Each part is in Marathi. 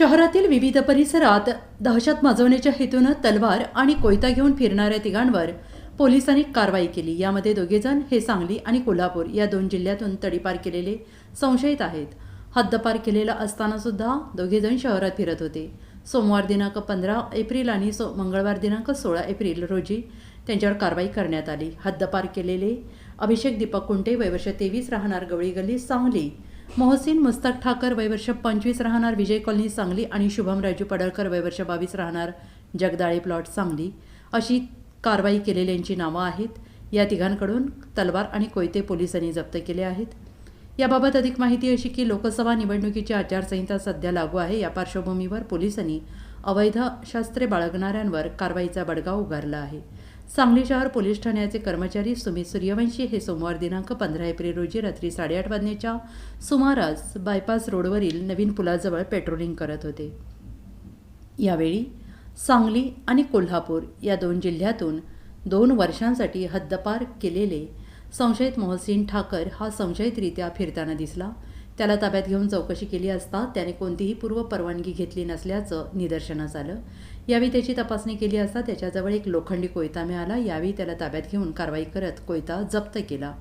शहरातील विविध परिसरात दहशत माजवण्याच्या हेतूनं तलवार आणि कोयता घेऊन फिरणाऱ्या तिघांवर पोलिसांनी कारवाई केली. यामध्ये दोघेजण हे सांगली आणि कोल्हापूर या दोन जिल्ह्यातून तडीपार केलेले संशयित आहेत. हद्दपार केलेला असताना सुद्धा दोघेजण शहरात फिरत होते. सोमवार दिनांक पंधरा एप्रिल आणि सो मंगळवार दिनांक सोळा एप्रिल रोजी त्यांच्यावर कारवाई करण्यात आली. हद्दपार केलेले अभिषेक दीपक कुंटे वयवर्ष तेवीस राहणार गवळी गल्ली सांगली मोहसिन मुस्ताक ठाकर वयवर्ष पंचवीस राहणार विजय कॉलनी सांगली आणि शुभम राजू पडळकर वयवर्ष बावीस राहणार जगदाळे प्लॉट सांगली. अशी कारवाई केलेल्यांची नावं आहेत. या तिघांकडून तलवार आणि कोयते पोलिसांनी जप्त केले आहेत. याबाबत अधिक माहिती अशी की लोकसभा निवडणुकीची आचारसंहिता सध्या लागू आहे. या पार्श्वभूमीवर पोलिसांनी अवैध शास्त्रे बाळगणाऱ्यांवर कारवाईचा बडगा उगारला आहे. सांगली शहर पोलीस ठाण्याचे कर्मचारी सुमित सूर्यवंशी हे सोमवार दिनांक पंधरा एप्रिल रोजी रात्री साडेआठ वाजण्याच्या सुमारास बायपास रोडवरील नवीन पुलाजवळ पेट्रोलिंग करत होते. यावेळी सांगली आणि कोल्हापूर या दोन जिल्ह्यातून दोन वर्षांसाठी हद्दपार केलेले संशयित मोहसिन ठाकर हा संशयितरित्या फिरताना दिसला. त्याला ताब्यात घेऊन चौकशी केली असता त्याने कोणतीही पूर्व परवानगी घेतली नसल्याचं निदर्शनास आलं. यावेळी त्याची तपासणी केली असता त्याच्याजवळ एक लोखंडी कोयता मिळाला. यावेळी त्याला ताब्यात घेऊन कारवाई करत कोयता जप्त केला.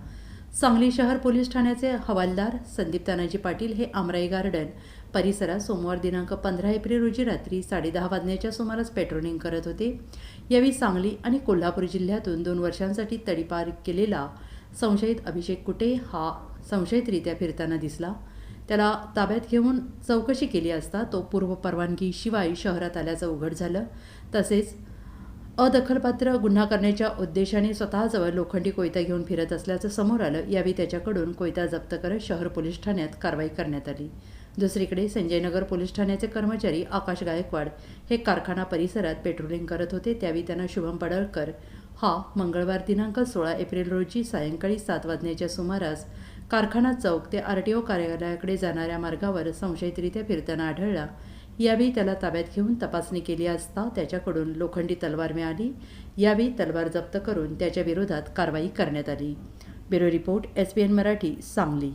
सांगली शहर पोलीस ठाण्याचे हवालदार संदीप तानाजी पाटील हे आमराई गार्डन परिसरात सोमवार दिनांक पंधरा एप्रिल रोजी रात्री साडेदहा वाजण्याच्या सुमारास पेट्रोलिंग करत होते. यावेळी सांगली आणि कोल्हापूर जिल्ह्यातून दोन वर्षांसाठी तडीपार केलेला संशयित अभिषेक कुटे हा संशयितरित्या फिरताना दिसला. त्याला ताब्यात घेऊन चौकशी केली असता तो पूर्व परवानगीशिवाय शहरात आल्याचं उघड झालं. तसेच अदखलपात्र गुन्हा करण्याच्या उद्देशाने स्वतःजवळ लोखंडी कोयता घेऊन फिरत असल्याचं समोर आलं. यावेळी त्याच्याकडून कोयता जप्त करत शहर पोलीस ठाण्यात कारवाई करण्यात आली. दुसरीकडे संजयनगर पोलीस ठाण्याचे कर्मचारी आकाश गायकवाड हे कारखाना परिसरात पेट्रोलिंग करत होते. त्यावेळी त्यांना शुभम पडळकर हा मंगळवार दिनांक सोळा एप्रिल रोजी सायंकाळी सात वाजण्याच्या सुमारास कारखाना चौक ते आर टी ओ कार्यालयाकडे जाणाऱ्या मार्गावर संशयितरित्या फिरताना आढळला. यावेळी त्याला ताब्यात घेऊन तपासणी केली असता त्याच्याकडून लोखंडी तलवार मिळाली. यावेळी तलवार जप्त करून त्याच्या विरोधात कारवाई करण्यात आली. Bureau report S P N Marathi Sangli.